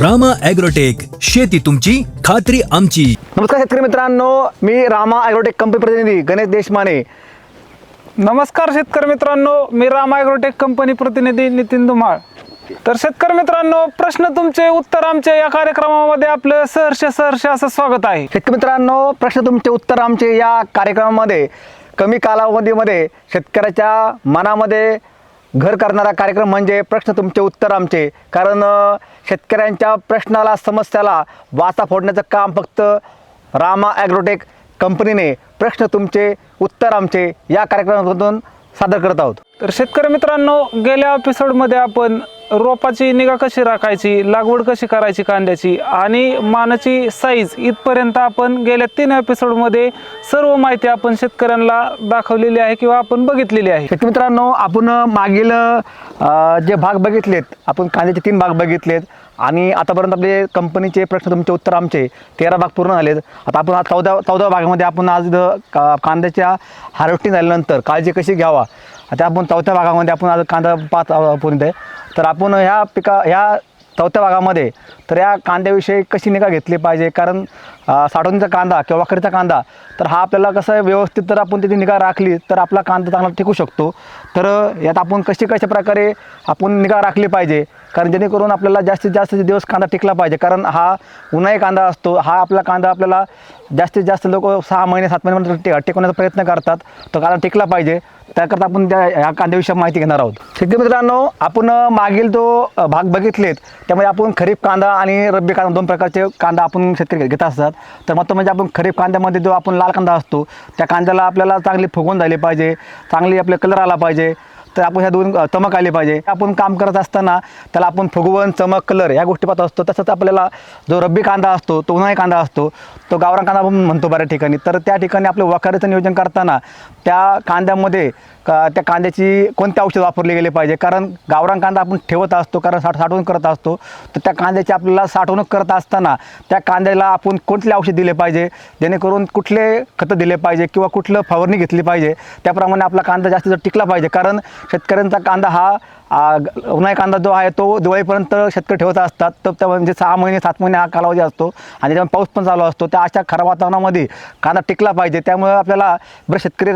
Rama agrotech. शेती तुमची खात्री आमची. नमस्कार शेतकरी मित्रांनो मी रामा ॲग्रोटेक कंपनी प्रतिनिधी गणेश देशमाने. नमस्कार शेतकरी मित्रांनो मी राम ॲग्रोटेक कंपनी प्रतिनिधी नितीन धुमाळ. तर शेतकरी मित्रांनो प्रश्न तुमचे उत्तर आमचे या कार्यक्रमामध्ये आपलं सहर्ष सहर्ष असं स्वागत आहे. शेतकरी मित्रांनो प्रश्न तुमचे उत्तर आमचे या कार्यक्रमामध्ये कमी कालावधीमध्ये शेतकऱ्याच्या मनामध्ये घर करणारा कार्यक्रम म्हणजे प्रश्न तुमचे उत्तर आमचे. कारण शेतकऱ्यांच्या प्रश्नाला समस्याला वाचा फोडण्याचं काम फक्त रामा ॲग्रोटेक कंपनीने. प्रश्न तुमचे उत्तर आमचे. या कार्यक्रमातून सादर करत आहोत. तर शेतकरी मित्रांनो गेल्या एपिसोडमध्ये आपण रोपाची निगा कशी राखायची लागवड कशी करायची कांद्याची आणि मानाची साईज इथपर्यंत आपण गेल्या तीन एपिसोडमध्ये सर्व माहिती आपण शेतकऱ्यांना दाखवलेली आहे किंवा आपण बघितलेली आहे. शेतकरी मित्रांनो आपण मागील जे भाग बघितलेत आपण कांद्याचे तीन भाग बघितलेत. आणि आतापर्यंत आपले कंपनीचे प्रश्न तुमचे उत्तर आमचे तेरा भाग पूर्ण झालेत. आता आपण आज चौदा चौदा भागामध्ये आपण आज का कांद्याच्या हार्वेस्टिंग झाल्यानंतर काळजी कशी घ्यावा? आता आपण चौथ्या भागामध्ये आपण आज कांदा पाच पूर्ण आहे. तर आपण ह्या पिका ह्या चौथ्या भागामध्ये तर या कांद्याविषयी कशी निगा घेतली पाहिजे? कारण साठवणीचा कांदा किंवा वाखरीचा कांदा तर हा आपल्याला कसं आहे, व्यवस्थित जर आपण त्याची निगा राखली तर आपला कांदा चांगला टिकू शकतो. तर यात आपण कशी कशा प्रकारे आपण निगा राखली पाहिजे? कारण जेणेकरून आपल्याला जास्तीत जास्त दिवस कांदा टिकला पाहिजे. कारण हा उन्हाळी कांदा असतो हा आपला कांदा आपल्याला जास्तीत जास्त लोक सहा महिने सात महिन्यामध्ये टिक- टिकवण्याचा प्रयत्न करतात. तो कांदा टिकला पाहिजे. त्याकरता आपण त्या ह्या कांद्याविषयी माहिती घेणार आहोत. शेतकरी मित्रांनो आपण मागील जो भाग बघितलेत त्यामध्ये आपण खरीप कांदा आणि रब्बी कांदा दोन प्रकारचे कांदा आपण शेतकरी घेत असतात. तर मग म्हणजे आपण खरीप कांद्यामध्ये जो आपण लाल कांदा असतो त्या कांद्याला आपल्याला चांगली फुगवून झाली पाहिजे चांगली आपले कलर आला पाहिजे. तर आपण ह्या दोन चमक आले पाहिजे. आपण काम करत असताना त्याला आपण फुगवण चमक कलर या गोष्टी पाहत असतो. तसंच आपल्याला जो रब्बी कांदा असतो तो उन्हाळी कांदा असतो तो गावरान कांदा आपण म्हणतो बऱ्याच ठिकाणी. तर त्या ठिकाणी आपलं वखारीचं नियोजन करताना त्या कांद्यामध्ये का त्या कांद्याची कोणते औषध वापरले गेले पाहिजे? कारण गावरान कांदा आपण ठेवत असतो कारण साठ साठवणूक करत असतो. तर त्या कांद्याची आपल्याला साठवणूक करत असताना त्या कांद्याला आपण कोणते औषध दिले पाहिजे? जेणेकरून कुठले खतं दिले पाहिजे किंवा कुठलं फवारणी घेतली पाहिजे? त्याप्रमाणे आपला कांदा जास्त जर टिकला पाहिजे. कारण शेतकऱ्यांचा कांदा हा उन्हाळी कांदा जो आहे तो दिवाळीपर्यंत शेतकरी ठेवत असतात. तर त्या म्हणजे सहा महिने सात महिने हा कालावधी असतो. आणि त्यामुळे पाऊस पण चालू असतो. त्या अशा खराब वातावरणामध्ये कांदा टिकला पाहिजे. त्यामुळे आपल्याला बरं शेतकरी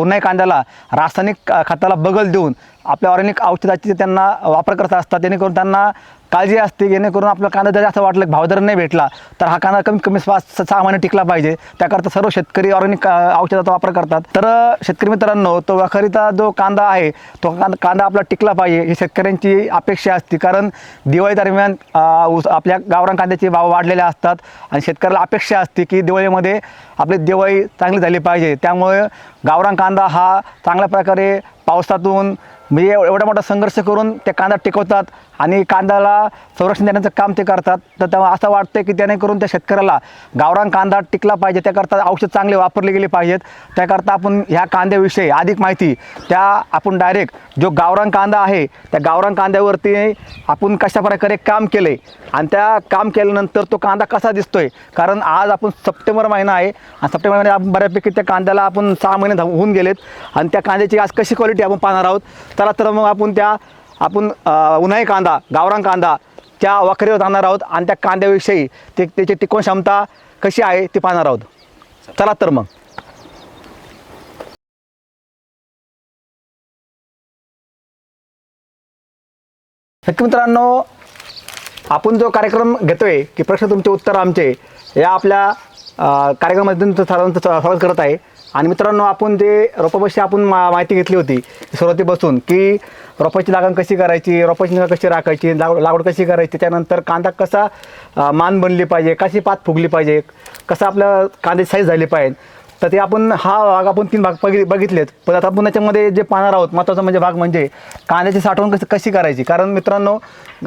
उन्हाळी कांद्याला रासायनिक खताला बगल देऊन आपल्या ऑर्गॅनिक औषधाची त्यांना वापर करत असतात. जेणेकरून त्यांना काळजी असते जेणेकरून आपला कांदा जर असं वाटलं भाव जर नाही भेटला तर हा कांदा कमी कमी पाच सहा महिने टिकला पाहिजे. त्याकरता सर्व शेतकरी ऑर्गॅनिक औषधाचा वापर करतात. तर शेतकरी मित्रांनो तो वखारीचा जो कांदा आहे तो कांदा कांदा आपला टिकला पाहिजे ही शेतकऱ्यांची अपेक्षा असते. कारण दिवाळी दरम्यान आपल्या गावरान कांद्याचे भाव वाढलेले असतात आणि शेतकऱ्याला अपेक्षा असते की दिवाळीमध्ये आपली दिवाळी चांगली झाली पाहिजे. त्यामुळे गावरान कांदा हा चांगल्या प्रकारे पावसातून म्हणजे एवढा मोठा संघर्ष करून ते कांदा टिकवतात. आणि कांद्याला संरक्षण देण्याचं काम ते करतात. तर तेव्हा असं वाटतं की जेणेकरून त्या शेतकऱ्याला गावरान कांदा टिकला पाहिजे त्याकरता औषध चांगले वापरले गेले पाहिजेत. त्याकरता आपण ह्या कांद्याविषयी अधिक माहिती त्या आपण डायरेक्ट जो गावरान कांदा आहे त्या गावरान कांद्यावरती आपण कशा प्रकारे काम केलं आहे आणि त्या काम केल्यानंतर तो कांदा कसा दिसतोय. कारण आज आपण सप्टेंबर महिना आहे आणि सप्टेंबर महिन्यात आपण बऱ्यापैकी त्या कांद्याला आपण सहा महिने धाव- होऊन गेलेत आणि त्या कांद्याची आज कशी क्वालिटी आपण पाहणार आहोत. चला तर मग आपण त्या आपण उन्हाळी कांदा गावरान कांदा त्या वाखरीवर जाणार आहोत आणि त्या कांद्याविषयी ते त्याची टिकवण क्षमता कशी आहे ती पाहणार आहोत. चला तर मग. नक्की मित्रांनो आपण जो कार्यक्रम घेतोय की प्रश्न तुमचे उत्तर आमचे या आपल्या कार्यक्रमामध्ये कार्यक्रमातून सर्वांचं स्वागत करत आहे. आणि मित्रांनो आपण जे रोपापाशी आपण मा माहिती घेतली होती सुरुवाती बसून की रोपाची लागण कशी करायची रोपाची निगा कशी राखायची लागवड लागवड कशी करायची त्यानंतर कांदा कसा मान बनली पाहिजे कशी पात फुगली पाहिजे कसं आपल्या कांद्याची साईज झाली पाहिजे तर ते आपण हा भाग आपण तीन भाग बघि बघितलेत. पण आता आपण त्याच्यामध्ये जे पाहणार आहोत महत्त्वाचा म्हणजे भाग म्हणजे कांद्याची साठवण कशी कशी करायची? कारण मित्रांनो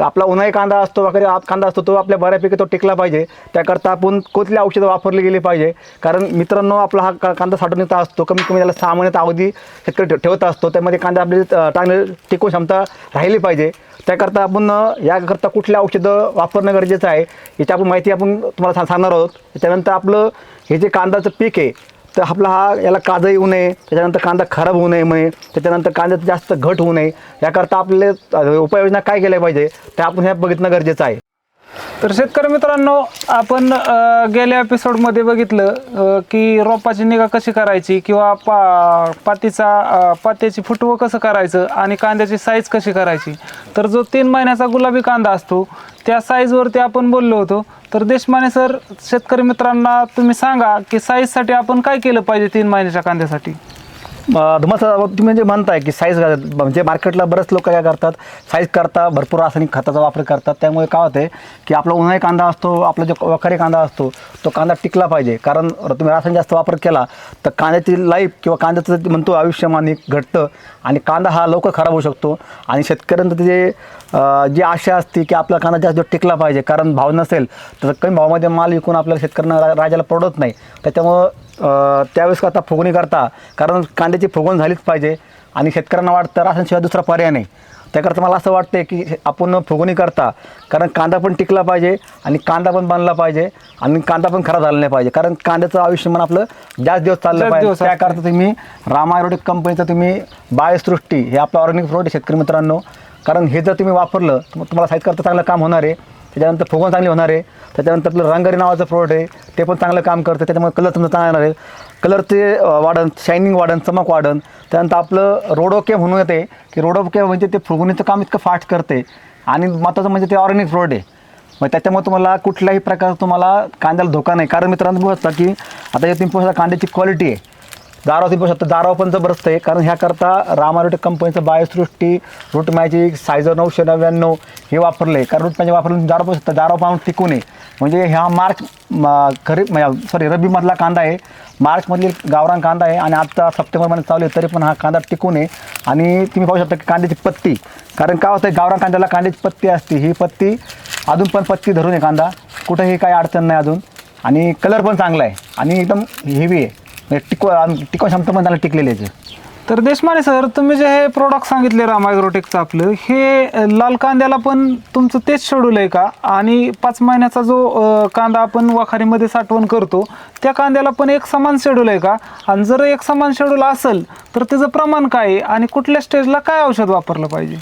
आपला उन्हाळी कांदा असतो वगैरे आत कांदा असतो तो आपल्या बऱ्यापैकी तो टिकला पाहिजे. त्याकरता आपण कुठली औषधं वापरली गेली पाहिजे. कारण मित्रांनो आपला हा का- कांदा साठवण्याचा असतो कमीत कमी त्याला सहा महिन्यात अवधी शेतकरी ठेवत असतो. त्यामध्ये कांदा आपली अ, चांगली टिकून क्षमता राहिली पाहिजे. त्याकरता आपण याकरता कुठली औषधं वापरणं गरजेचं आहे याची आपण माहिती आपण तुम्हाला सांग- सांगणार आहोत. त्याच्यानंतर आपलं हे जे कांद्याचं पीक आहे तर आपला हा याला काजं येऊ नये त्याच्यानंतर कांदा खराब होऊ नये म्हणे त्याच्यानंतर कांद्यात जास्त घट होऊ नये याकरता आपले उपाययोजना काय केल्या पाहिजे ते आपण ह्या बघितणं गरजेचं आहे. तर शेतकरी मित्रांनो आपण अ, गेल्या एपिसोडमध्ये बघितलं अ, की रोपाची निगा कशी करायची किंवा पा पातीचा अ, पात्याची फुटवं कसं करायचं आणि कांद्याची साईज कशी करायची. तर जो तीन महिन्याचा गुलाबी कांदा असतो त्या साईजवरती आपण बोललो होतो. तर देशमाने सर शेतकरी मित्रांना तुम्ही सांगा की साईजसाठी आपण काय केलं पाहिजे तीन महिन्याच्या कांद्यासाठी? धुमाचा तुम्ही म्हणजे म्हणताय की साईज म्हणजे मार्केटला बरेच लोक काय करतात साईज करता भरपूर रासायनिक खताचा वापर करतात. त्यामुळे काय होते की आपला उन्हाळी कांदा असतो आपला जो वखारी कांदा असतो तो कांदा टिकला पाहिजे. कारण तुम्ही रासायनिक जास्त वापर केला तर कांद्याची लाईफ किंवा कांद्याचं म्हणतो आयुष्यमान घटतं आणि कांदा हा लवकर खराब होऊ शकतो. आणि शेतकऱ्यांचं जे जी आशा असते की आपला कांदा जास्त टिकला पाहिजे कारण भाव नसेल तर कमी भावामध्ये माल विकून आपल्याला शेतकऱ्यांना राजाला परवडत नाही. त्याच्यामुळं त्यावेळेस आता फुगवणी करता. कारण कांद्याची फुगवण झालीच पाहिजे. आणि शेतकऱ्यांना वाटतं रासायनशिवाय दुसरा पर्याय नाही. त्याकरता मला असं वाटतं की आपण फुगवणी करता. कारण कांदा पण टिकला पाहिजे आणि कांदा पण बांधला पाहिजे आणि कांदा पण खराब झाला नाही पाहिजे. कारण कांद्याचं आयुष्यमान आपलं जास्त दिवस चाललं पाहिजे. त्याकरता तुम्ही रामायरोटिक कंपनीचं तुम्ही बायोसृष्टी हे आपलं ऑर्गॅनिक प्रोडक्ट शेतकरी मित्रांनो. कारण हे जर तुम्ही वापरलं तर मग तुम्हाला साईज करता चांगलं काम होणार आहे. त्याच्यानंतर फुगवण चांगली होणार आहे. त्याच्यानंतर आपलं रंगरी नावाचं प्रोडक्ट आहे. ते पण चांगलं काम करतं. त्याच्यामुळे कलर तुमचा चांगला येणार आहे. कलरचे ते वाढन शायनिंग वाढन चमक वाढन. त्यानंतर आपलं रोडोके म्हणून येते. की रोडोके म्हणजे ते फुगवणीचं काम इतकं फास्ट करते. आणि महत्त्वाचं म्हणजे ते ऑर्गॅनिक प्रोडक्ट आहे. मग त्याच्यामुळे तुम्हाला कुठल्याही प्रकारचा तुम्हाला कांद्याला धोका नाही. कारण मित्रांनो बघता की आता या तुम्ही कांद्याची क्वालिटी आहे. दाराव तुम्ही पाहू शकता. दाराव पण जबरदस्त आहे कारण ह्याकरता रामारोटेक कंपनीचं बायोसृष्टी रूट मॅजिक सायझर नऊशे नव्याण्णव हे वापरलं आहे कारण रूट मॅजिक वापरून दाराव पाहू शकता. दाराव पाहून टिकून आहे म्हणजे ह्या मार्च म- खरीप म्हणजे सॉरी रब्बीमधला कांदा आहे. मार्चमधील गावरान कांदा आहे. आणि आता सप्टेंबर महिन्यात चालू आहे. तरी पण हा कांदा टिकून आहे आणि तुम्ही पाहू शकता की कांद्याची पत्ती. कारण काय होतं गावरान कांद्याला कांद्याची पत्ती असते. ही पत्ती अजून पण पत्ती धरून आहे कांदा. कुठंही काही अडचण नाही अजून. आणि कलर पण चांगला आहे. आणि एकदम हेवी आहे. म्हणजे टिकव टिकव क्षमता पण त्याला टिकलेली आहे तर देशमाने सर तुम्ही जे हे प्रोडक्ट सांगितले रामायग्रोटेकचं आपलं हे लाल कांद्याला पण तुमचं तेच शेड्यूल आहे का? आणि पाच महिन्याचा जो अ, कांदा आपण वखारीमध्ये साठवण करतो त्या कांद्याला पण एक समान शेड्यूल आहे का? आणि जर एक समान शेड्यूल असेल तर त्याचं प्रमाण काय आहे? आणि कुठल्या स्टेजला काय औषध वापरलं पाहिजे?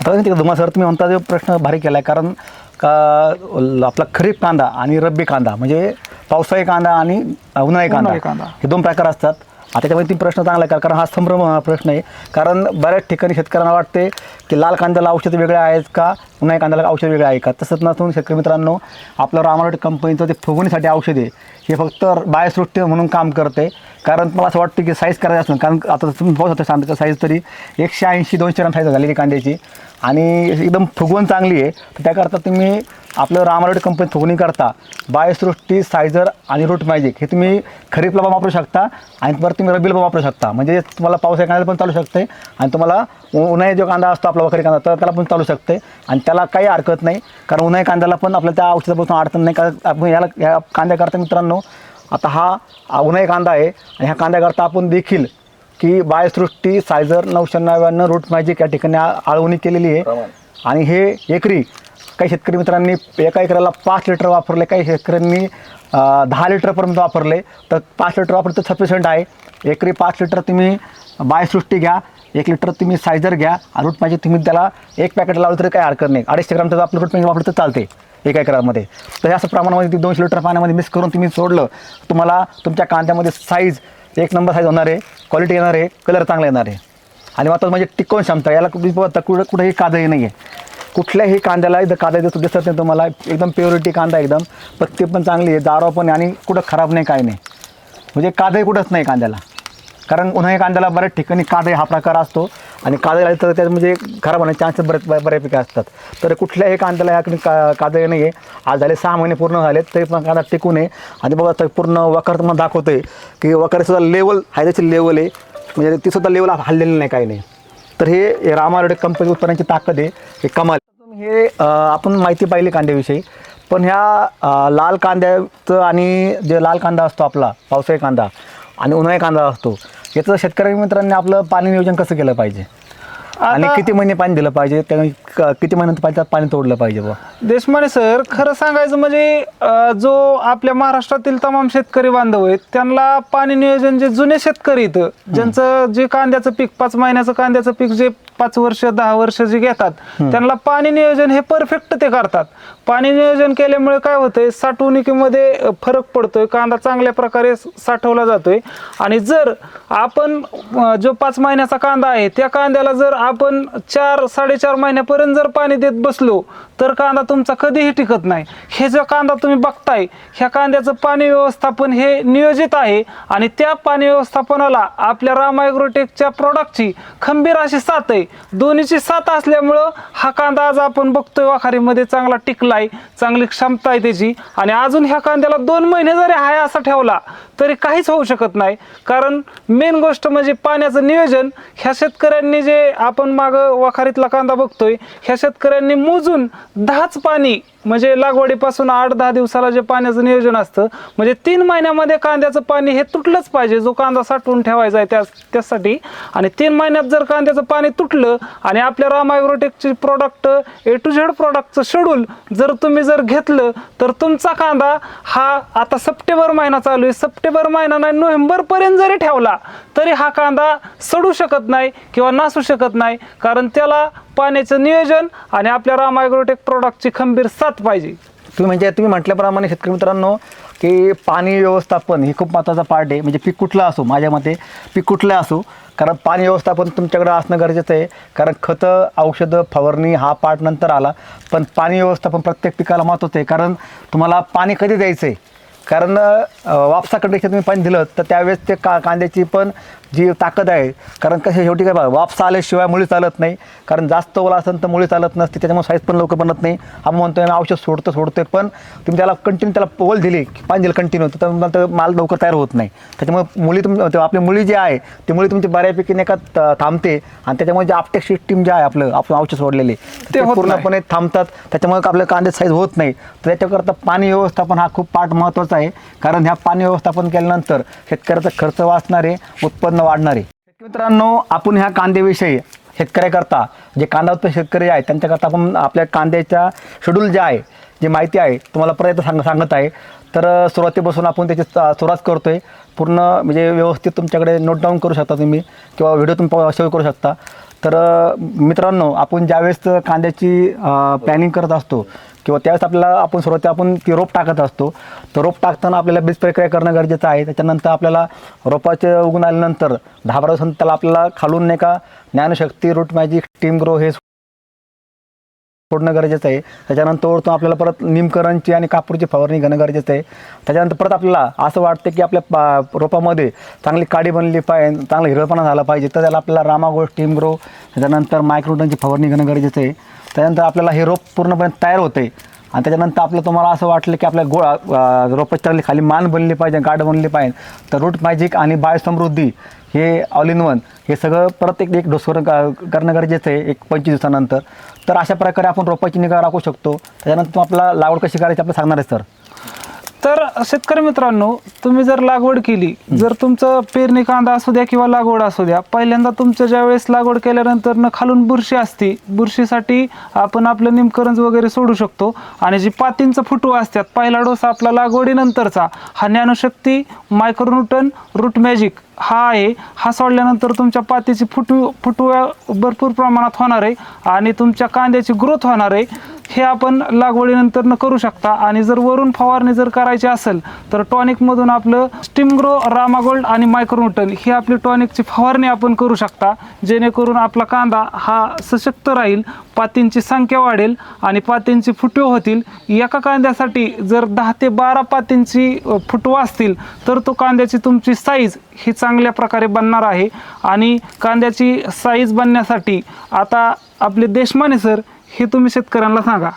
आता नाही सर तुम्ही म्हणता प्रश्न भारी केला आहे कारण का ल- आपला खरीप कांदा आणि रब्बी कांदा म्हणजे पावसाळी कांदा आणि उन्हाळी कांदा. उन्हाळी कांदा. हे दोन प्रकार असतात. आता त्याच्यामध्ये तीन प्रश्न चांगला आहे कारण हा संभ्रम हा प्रश्न आहे. कारण बऱ्याच ठिकाणी शेतकऱ्यांना वाटते की लाल कांद्याला औषध वेगळे आहेत का उन्हाळी कांद्याला औषध वेगळे आहे का? तसंच नसून शेतकरी मित्रांनो आपलं रामारोट कंपनीचं ते फुगवणीसाठी औषध आहे. हे फक्त बायोसृष्टी म्हणून काम करते कारण मला असं वाटतं की साईज करायचं असून कारण आता तुम्ही पाहू शकता सांगता साईज तरी एकशे ऐंशी दोनशे ग्राम साईज झालेली कांद्याची. आणि एकदम फुगवण चांगली आहे. तर त्याकरता तुम्ही आपलं रामारोड कंपनी फुगवणी करता. बायसृष्टी सायझर आणि रूट मॅजिक हे तुम्ही खरीपला पण वापरू शकता आणि परत तुम्ही रब्बीला पण वापरू शकता. म्हणजे तुम्हाला पाऊस एखाद्याला पण चालू शकते आणि तुम्हाला उन्हाळी जो कांदा असतो आपला वखरी कांदा तर त्याला पण चालू शकते आणि त्याला काही हरकत नाही. कारण उन्हाळी कांद्याला पण आपल्या त्या औषधापासून अडचण नाही. कारण आपण याला या कांद्याकरता मित्रांनो आता हा उन्हाळी कांदा आहे आणि ह्या कांद्याकरता आपण देखील की बायोसृष्टी सायझर नऊशे नव्याण्णव रूट मॅजिक या ठिकाणी आ- आळवणी केलेली आहे. आणि हे एकरी काही शेतकरी मित्रांनी एका एकराला पाच लिटर वापरले काही शेतकऱ्यांनी अं, दहा लिटरपर्यंत वापरले. तर पाच लिटर वापरलं तर सफिशियंट आहे. एकरी पाच लिटर तुम्ही बायोसृष्टी घ्या एक लिटर तुम्ही सायझर घ्या आणि रूट मॅजिक तुम्ही त्याला एक पॅकेट लावलं तरी काही हरकत नाही. अडीचशे ग्राम त्याचं आपलं रूट मॅजिक वापरलं तर चालते एका एकरामध्ये. तर हे असं प्रमाणामध्ये ती दोनशे लिटर पाण्यामध्ये मिक्स करून तुम्ही सोडलं तुम्हाला तुमच्या कांद्यामध्ये साईज एक नंबर साईज होणार आहे क्वालिटी येणार आहे कलर चांगला येणार. आहे आणि मात्र म्हणजे टिकवून क्षमता याला कुठे कुठं कुठंही काजही नाही आहे कुठल्याही कांद्याला इथं कांदा दिसत दिसत नाही तुम्हाला. एकदम प्युरिटी कांदा एकदम. पत्ती पण चांगली आहे दारो पण आणि कुठं खराब नाही काय नाही. म्हणजे कादही कुठंच नाही कांद्याला. कारण उन्हाळी कांद्याला बऱ्याच ठिकाणी कादही हा प्रकार असतो आणि कादही आले तर त्यात म्हणजे खराब होण्याचे चान्सेस बरेच बऱ्यापैकी असतात. तर कुठल्याही कांद्याला ह्या का कादही नाही आहे आज झाले सहा महिने पूर्ण झाले तरी पण कांदा टिकून आहे. आणि बघा तर पूर्ण वकार तुम्हाला दाखवतोय की वकारीसुद्धा लेवल हायद्याची लेवल आहे. म्हणजे ती सुद्धा लेवल हल्लेली नाही काही नाही. तर हे रामारोडे कंपनी उत्पन्नाची ताकद आहे. हे कमाल. हे आपण माहिती पाहिली कांद्याविषयी. पण ह्या लाल कांद्याचं आणि जे लाल कांदा असतो आपला पावसाळी कांदा आणि उन्हाळी कांदा असतो याचं शेतकरी मित्रांनी आपलं पाणी नियोजन कसं केलं पाहिजे? आणि आता- किती महिने पाणी दिलं पाहिजे? त्या क- किती महिन्यात पाणी पाणी तोडलं पाहिजे बुवा? देशमाने सर खरं सांगायचं म्हणजे अं, जो आपल्या महाराष्ट्रातील तमाम शेतकरी बांधव आहेत त्यांना पाणी नियोजन जे जुने शेतकरी इथं ज्यांचं जे कांद्याचं पीक पाच महिन्याचं कांद्याचं पीक जे पाच वर्ष दहा वर्ष जे घेतात त्यांना पाणी नियोजन हे परफेक्ट ते करतात. पाणी नियोजन केल्यामुळे काय होतंय साठवणुकीमध्ये अं, फरक पडतोय कांदा चांगल्या प्रकारे स- साठवला जातोय. आणि जर आपण अं, जो पाच महिन्याचा कांदा आहे त्या कांद्याला जर आपण चार साडेचार महिन्यापर्यंत जर पाणी देत बसलो तर कांदा तुमचा कधीही टिकत नाही. हे जो कांदा तुम्ही बघताय ह्या कांद्याचं पाणी व्यवस्थापन हे नियोजित आहे आणि त्या पाणी व्यवस्थापनाला आपल्या रामायग्रोटेकच्या प्रॉडक्टची खंबीर अशी साथ आहे. दोन्हीची साथ असल्यामुळं हा कांदा आज आपण बघतोय वाखारीमध्ये चांगला टिकलाय चांगली क्षमता आहे त्याची. आणि अजून ह्या कांद्याला दोन महिने जरी हाय असा ठेवला तरी काहीच होऊ शकत नाही. कारण मेन गोष्ट म्हणजे पाण्याचं नियोजन. ह्या शेतकऱ्यांनी जे आपण माग वाखारीतला कांदा बघतोय ह्या शेतकऱ्यांनी मोजून दहाच पाणी म्हणजे लागवडीपासून आठ दहा दिवसाला जे पाण्याचं नियोजन असतं म्हणजे तीन महिन्यामध्ये कांद्याचं पाणी हे तुटलंच पाहिजे जो कांदा साठवून ठेवायचा आहे त्या त्यासाठी. आणि तीन महिन्यात जर कांद्याचं पाणी तुटलं आणि आपल्या राम ॲग्रोटेकची प्रॉडक्ट ए टू झेड प्रॉडक्टचं शेड्यूल जर तुम्ही जर घेतलं तर तुमचा कांदा हा आता सप्टेंबर महिना चालू आहे. सप्टेंबर महिना नाही नोव्हेंबरपर्यंत जरी ठेवला तरी हा कांदा सडू शकत नाही किंवा नासू शकत नाही. कारण त्याला पाण्याचं नियोजन आणि आपल्या राम प्रोडक्टची प्रॉडक्टची खंबीर साथ पाहिजे. तुम्ही म्हणजे तुम्ही म्हटल्याप्रमाणे शेतकरी मित्रांनो की पाणी व्यवस्थापन हे खूप महत्त्वाचा पार्ट आहे. म्हणजे पीक कुठलं असो माझ्या मते पीक कुठलं असो कारण पाणी व्यवस्थापन तुमच्याकडे असणं गरजेचं आहे. कारण खतं औषधं फवारणी हा पार्ट नंतर आला. पण पाणी व्यवस्थापन प्रत्येक पिकाला महत्त्वाचं आहे. कारण तुम्हाला पाणी कधी द्यायचं आहे कारण वापसाकडे तुम्ही पाणी दिलं तर त्यावेळेस ते का कांद्याची पण जी ताकद आहे. कारण कसं शेवटी काय बघा वापसा आल्याशिवाय मुळी चालत नाही. कारण जास्त ओला असेल तर मुळी चालत नसते त्याच्यामुळे साईज पण लवकर बनत नाही. आपण म्हणतोय आम्ही औषध सोडतो सोडतोय पण तुम्ही त्याला कंटिन्यू त्याला पोल दिली पाणी दिलं कंटिन्यू तर माल लवकर तयार होत नाही. त्याच्यामुळे मुली तुम आपली मुळी जी आहे ती मुळी तुमची बऱ्यापैकी नाही का थांबते. आणि त्याच्यामुळे जे आपटेक सिस्टीम जे आहे आपलं आपण औषध सोडलेले ते. पूर्णपणे थांबतात. त्याच्यामुळे आपल्या कांदे साईज होत नाही. तर त्याच्याकरता पाणी व्यवस्थापन हा खूप पार्ट महत्त्वाचा आहे. कारण ह्या पाणी व्यवस्थापन केल्यानंतर शेतकऱ्याचा खर्च वाचणार आहे उत्पन्न वाढणार. आहे मित्रांनो आपण ह्या कांद्याविषयी शेतकऱ्याकरता जे कांदा उत्पादक शेतकरी आहे त्यांच्याकरता आपण आपल्या कांद्याच्या शेड्यूल जे आहे जी माहिती आहे तुम्हाला परत सांग सांगत आहे. तर सुरुवातीपासून आपण त्याची सुरुवात सुरुवात करतोय. पूर्ण म्हणजे व्यवस्थित तुमच्याकडे नोट डाऊन करू शकता तुम्ही किंवा व्हिडिओ तुम्ही सेव्ह करू शकता. तर मित्रांनो आपण ज्यावेळेस कांद्याची प्लॅनिंग करत असतो किंवा त्यावेळेस आपल्याला आपण सुरुवाती आपण ती रोप टाकत असतो तर रोप टाकताना आपल्याला बीज प्रक्रिया करणं गरजेचं आहे. त्याच्यानंतर आपल्याला रोपाचे उगून आल्यानंतर दहा बारा दिवसांनी त्याला आपल्याला खालून नाही का Gyanshakti root magic team grow हे सोडणं गरजेचं आहे. त्याच्यानंतर तो आपल्याला परत निमकरणची आणि कापूरची फवारणी घेणं गरजेचं आहे. त्याच्यानंतर परत आपल्याला असं वाटतं की आपल्या पा रोपामध्ये चांगली काडी बनली पाहिजे चांगला हिरवळपणा झाला पाहिजे तर त्याला आपल्याला रामागोळ टीम ग्रो त्याच्यानंतर मायक्रोटनची फवारणी घेणं गरजेचं आहे. त्याच्यानंतर आपल्याला हे रोप पूर्णपणे तयार होते आणि त्याच्यानंतर आपलं तुम्हाला असं वाटलं की आपल्या गो अं, खाली मान बनली पाहिजे गाठ बनली पाहिजे. तर रूट मॅजिक आणि बायोसमृद्धी हे ऑल इन वन हे सगळं परत एक एक डोसवर करणं गरजेचं आहे एक पंचवीस दिवसानंतर. तर अशा प्रकारे आपण रोपाची निगा राखू शकतो. त्याच्यानंतर आपला लागवड कशी करायची आपलं सांगणार आहे सर. तर शेतकरी मित्रांनो तुम्ही जर लागवड केली जर तुमचं पेरणी कांदा असू द्या किंवा लागवड असू द्या पहिल्यांदा तुमच्या ज्या वेळेस लागवड केल्यानंतर न खालून बुरशी असते बुरशीसाठी आपण आपलं निमकरंज वगैरे सोडू शकतो. आणि जी पातींचं फुटू असतात पहिला डोस आपला लागवडीनंतरचा हा ज्ञानशक्ती मायक्रोन्यूटन रूट मॅजिक हा आहे. हा सोडल्यानंतर तुमच्या पातीची फुटू फुटव्या भरपूर प्रमाणात होणार आहे आणि तुमच्या कांद्याची ग्रोथ होणार आहे. हे आपण लागवडीनंतर न करू शकता. आणि जर वरून फवारणी जर करायची असेल तर टॉनिकमधून आपलं स्टिमग्रो रामागोल्ड आणि मायक्रोन्यूटन ही आपली टॉनिकची फवारणी आपण करू शकता. जेणेकरून आपला कांदा हा सशक्त राहील पातींची संख्या वाढेल आणि पातींची फुटवे होतील. एका कांद्यासाठी जर दहा ते बारा पातींची अ, फुटवा असतील तर तो कांद्याची तुमची साईज ही चांगल्या प्रकारे बनणार आहे. आणि कांद्याची साईज बनण्यासाठी आता आपले देशमाने सर हे तुम्ही शेतकऱ्यांना सांगा.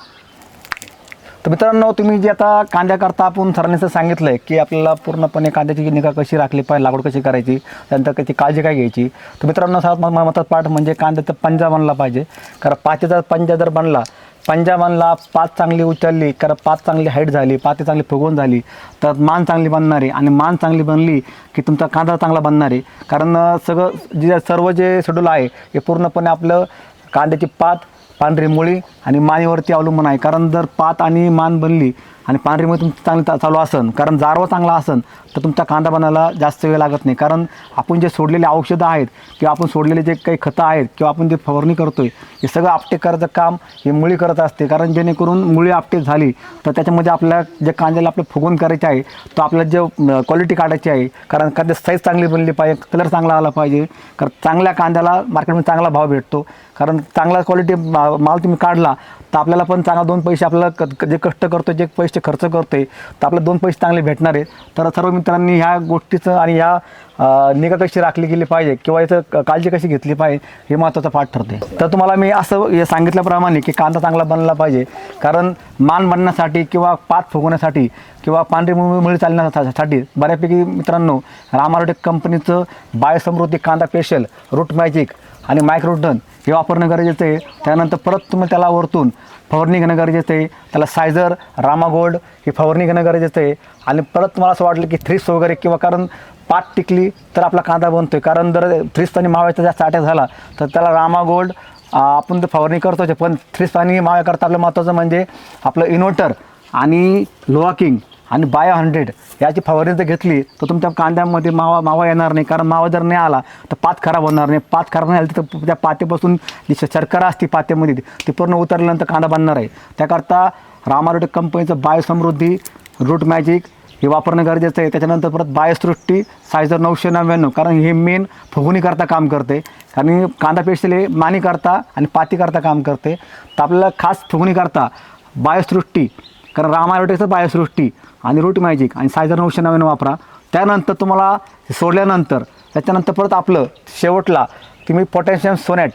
तर मित्रांनो तुम्ही जे आता कांद्या करता आपण सरांनी असं सांगितलं आहे की आपल्याला पूर्णपणे कांद्याची निगा कशी राखली पाहिजे लागवड कशी करायची त्यानंतर त्याची काळजी काय घ्यायची. तर मित्रांनो सर्वात म- महत्त्वाचा पाठ म्हणजे कांद्याचा पंजा बनला पाहिजे. कारण पाचीचा पंजा जर बनला पंजा बनला पाच चांगली उचलली कारण पाच चांगली हाईट झाली पाच चांगली फुगवून झाली तर मान चांगली बनणारी आणि मान चांगली बनली की तुमचा कांदा चांगला बनणार. आहे कारण सगळं जे सर्व जे शेड्यूल आहे हे पूर्णपणे आपलं कांद्याची पात पांढरी मुळी आणि मानेवरती अवलंबून आहे. कारण जर पात आणि मान बनली आणि पांढरी तुमचं चांगलं चा- चालू असन कारण जारवा चांगला असन तर तुमचा कांदा बनायला जास्त वेळ लागत नाही. कारण आपण जे सोडलेले औषधं आहेत किंवा आपण सोडलेले जे काही खतं आहेत किंवा आपण जे फवारणी करतो आहे हे सगळं आपटे करायचं काम हे मुळी करत असते. कारण जेणेकरून मुळी आपटे झाली तर त्याच्यामध्ये आपल्या जे कांद्याला आपलं फुगवून करायचे आहे तो आपल्याला जे क्वालिटी काढायची आहे कारण कांद्या साईज चांगली बनली पाहिजे कलर चांगला आला पाहिजे कारण चांगल्या कांद्याला मार्केटमध्ये चांगला भाव भेटतो. कारण चांगला क्वालिटी माल तुम्ही काढला तर आपल्याला पण चांगला दोन पैसे आपल्याला क- जे कष्ट करतो जे पैसे खर्च करतोय तर आपल्याला दोन पैसे चांगले भेटणार आहेत. तर सर्व मित्रांनी ह्या गोष्टीचं आणि ह्या निगा कशी राखली गेली पाहिजे किंवा याचं काळजी कशी घेतली पाहिजे हे महत्त्वाचा पाठ ठरते तर तुम्हाला मी असं हे सांगितल्याप्रमाणे की कांदा चांगला बनला पाहिजे. कारण मान बनण्यासाठी किंवा पात फुगवण्यासाठी किंवा पांढरी मुळे चालण्यासाठी बऱ्यापैकी मित्रांनो रामारोटेक कंपनीचं बायोसमृद्धी कांदा स्पेशल रूट मॅजिक आणि मायक्रोटन हे वापरणं गरजेचं आहे. त्यानंतर परत तुम्ही त्याला वरतून फवारणी घेणं गरजेचं आहे. त्याला सायझर रामा गोल्ड ही फवारणी घेणं गरजेचं आहे. आणि परत तुम्हाला असं वाटलं की थ्रिस वगैरे किंवा कारण पात टिकली तर आपला कांदा बनतो आहे कारण जर थ्रिस आणि माव्याचा जास्त अटॅक झाला तर त्याला रामा गोल्ड आपण तर फवारणी करतोच पण थ्रिस आणि माव्याकरता आपलं महत्त्वाचं म्हणजे आपलं इन्व्हर्टर आणि लोहा किंग आणि बायो हंड्रेड याची फवारणी जर घेतली तर तुमच्या कांद्यामध्ये मावा मावा येणार नाही. कारण मावा जर नाही आला तर पात खराब होणार नाही. पात खराब नाही आली तर त्या पातेपासून जी शर्करा असते पात्यामध्ये ती पूर्ण उतरल्यानंतर कांदा बनणार आहे. त्याकरता रामारोटेक कंपनीचं बायोसमृद्धी रूट मॅजिक हे वापरणं गरजेचं आहे. त्याच्यानंतर परत बायोसृष्टी सायझर नऊशे नव्याण्णव. कारण हे मेन फुगुणीकरता काम करते. कारण कांदा पेशले मानी करता आणि पाती करता काम करते. तर आपल्याला खास फुगवणीकरता बायोसृष्टी कारण रामारोटेचं बायोसृष्टी आणि रूट मॅजिक आणि सायझर नऊशे नव्याण्णव वापरा. त्यानंतर तुम्हाला सोडल्यानंतर त्याच्यानंतर परत आपलं शेवटला तुम्ही पोटॅशियम सोनॅट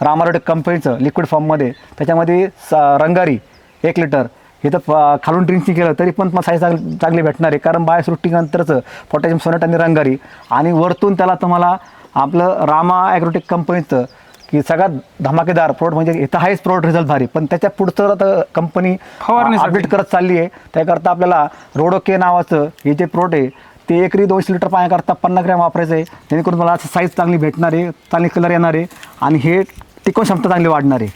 रामारोटे कंपनीचं लिक्विड फॉर्ममध्ये त्याच्यामध्ये स रंगारी एक लिटर हे तर खालून ड्रिंकिंग केलं तरी पण तुम्हाला साईज चांगली चांगली भेटणार आहे. कारण बायोसृष्टीनंतरचं पोटॅशियम सोनॅट आणि रंगारी आणि वरतून त्याला तुम्हाला आपलं रामा ॲग्रोटेक कंपनीचं की सगळ्यात धमाकेदार प्रोडक्ट म्हणजे इथं आहेच प्रोडक्ट रिझल्ट भारी. पण त्याच्या पुढचं आता कंपनी. अपडेट करत चालली आहे त्याकरता आपल्याला रोडोके नावाचं हे जे प्रोडक्ट आहे ते एकरी दोनशे लिटर पाण्याकरता पन्नास ग्रॅम वापरायचं आहे. जेणेकरून मला साईज चांगली भेटणार आहे चांगली कलर येणार आहे आणि हे टिकवून क्षमता चांगली वाढणार आहे.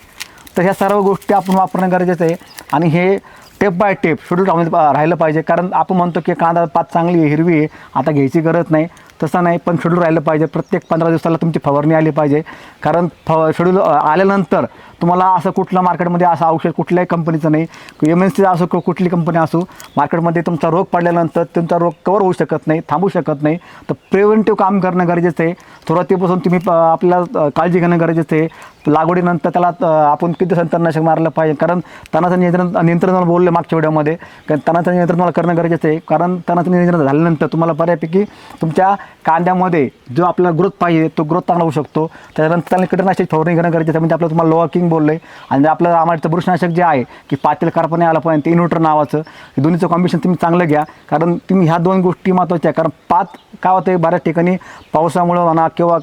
तर ह्या सर्व गोष्टी आपण वापरणं गरजेचं आहे आणि हे टेप बाय टेप शेड्यूल राहिलं पाहिजे. कारण आपण म्हणतो की कांदा पात चांगली आहे हिरवी आहे आता घ्यायची गरज नाही. तसं नाही पण शेड्यूल राहिलं पाहिजे. प्रत्येक पंधरा दिवसाला तुमची फवारणी आली पाहिजे. कारण फ शेड्यूल आल्यानंतर तुम्हाला असं कुठलं मार्केटमध्ये असं औषध कुठल्याही कंपनीचं नाही. एम एन सी असो किंवा कुठली कंपनी असो मार्केटमध्ये तुमचा रोग पडल्यानंतर तुमचा रोग कवर होऊ शकत नाही थांबू शकत नाही. तर प्रिव्हेंटिव्ह काम करणं गरजेचं आहे. सुरुवातीपासून तुम्ही प- आपल्याला काळजी घेणं गरजेचं आहे. लागवडीनंतर त्याला आपण किती तणनाशक मारलं पाहिजे. कारण तणाचं नियंत्रण नियंत्रणाला बोललं मागच्या व्हिडिओमध्ये. कारण तणाचं नियंत्रण तुम्हाला करणं गरजेचं आहे. कारण तणाचं नियंत्रण झाल्यानंतर तुम्हाला बऱ्यापैकी तुमच्या कांद्यामध्ये जो आपला ग्रोथ पाहिजे तो ग्रोथ चांगला होऊ शकतो. त्याच्यानंतर त्याला कीटकनाशक फवारणी घेणं गरजेचं आहे. म्हणजे आपलं तुम्हाला लोवा किंग बोललं. आहे आणि आपलं आम्हाला बुरशीनाशक जे आहे की पातेल कारपणे आलं पण ते इन्व्हर्टर नावाचं दोन्हीचं कॉम्बिनेशन तुम्ही चांगलं घ्या. कारण तुम्ही ह्या दोन गोष्टी महत्त्वाच्या आहे कारण पात काय होतं बऱ्याच ठिकाणी पावसामुळं म्हणा किंवा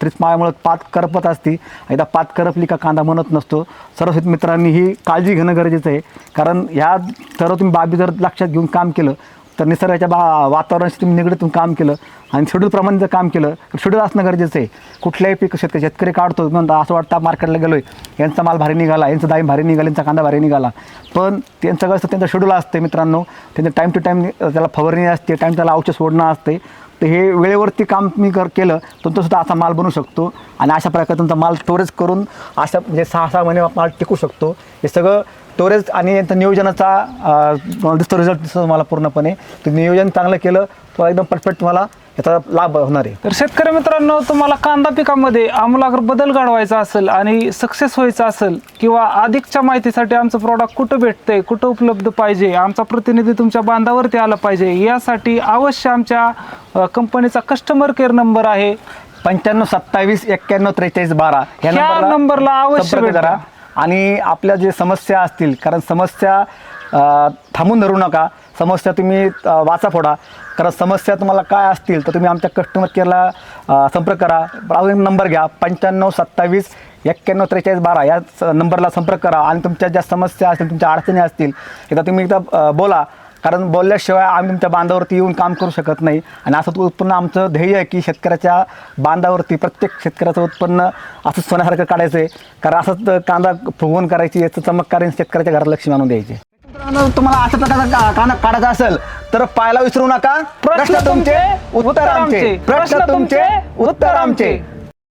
त्रिस्माळ्यामुळं पात करपत असती. एकदा पात करपली का कांदा म्हणत नसतो. सर्व मित्रांनी ही काळजी घेणं गरजेचं आहे. कारण ह्या सर्व तुम्ही बाबी जर लक्षात घेऊन काम केलं तर निसर्गाच्या बा वातावरणाशी तुम्ही निगडीत तुम्ही काम केलं आणि शेड्यूलप्रमाणे जर काम केलं तर शेड्यूल असणं गरजेचं आहे. कुठल्याही पीक शेतकरी शेतकरी काढतो म्हणतो असं वाटतं मार्केटला गेलो आहे यांचा माल भारी निघाला यांचं दाई भारी निघाला यांचा कांदा भारी निघाला. पण त्यांचं कसं त्यांचं शेड्यूल असते मित्रांनो. त्यांचं टाईम टू टाईम त्याला फवारणी असते टाईम त्याला औषध सोडणं असते तर हे वेळेवरती काम मी कर केलं तर तो सुद्धा असा माल बनू शकतो. आणि अशा प्रकारे तुमचा माल स्टोरेज करून अशा म्हणजे सहा सहा महिने माल टिकू शकतो. हे सगळं स्टोरेज आणि यांचा नियोजनाचा दिसतो रिझल्ट दिसतो मला पूर्णपणे. तर नियोजन चांगलं केलं तर एकदम परफेक्ट तुम्हाला याचा लाभ होणार आहे. तर शेतकरी मित्रांनो तुम्हाला कांदा पिकामध्ये आमूलाग्र बदल घडवायचा असेल आणि सक्सेस व्हायचा असेल किंवा अधिकच्या माहितीसाठी आमचं प्रॉडक्ट कुठं भेटतंय कुठं उपलब्ध पाहिजे आमचा प्रतिनिधी तुमच्या बांधावरती आला पाहिजे यासाठी अवश्य आमच्या कंपनीचा कस्टमर केअर नंबर आहे. पंच्याण्णव सत्तावीस एक्क्याण्णव त्रेचाळीस बारा ह्या नंबरला अवश्य आणि आपल्या जे समस्या असतील कारण समस्या थांबून धरू नका. समस्या तुम्ही वाचा फोडा. कारण समस्या तुम्हाला काय असतील तर तुम्ही आमच्या कस्टमर केअरला संपर्क करा. अजून नंबर घ्या. पंच्याण्णव सत्तावीस एक्क्याण्णव त्रेचाळीस बारा. या स- नंबरला संपर्क करा. आणि तुमच्या ज्या समस्या असतील तुमच्या अडचणी असतील एकदा तुम्ही एकदा बोला. कारण बोलल्याशिवाय आम्ही तुमच्या बांधावरती येऊन काम करू शकत नाही. आणि असं तो उत्पन्न आमचं ध्येय आहे की शेतकऱ्याच्या बांधावरती प्रत्येक शेतकऱ्याचं उत्पन्न असंच सोन्यासारखं काढायचं आहे कारण असंच कांदा फुगवून करायची याचं चमत्कारीन शेतकऱ्याच्या घरात लक्ष मानून द्यायचे. मित्रांनो, तुम्हाला अशा प्रकारचा का- कांदा काढायचा असेल तर पाहायला विसरू नका. प्रश्न तुमचे उत्तर आमचे. प्रश्न तुमचे उत्तर आमचे.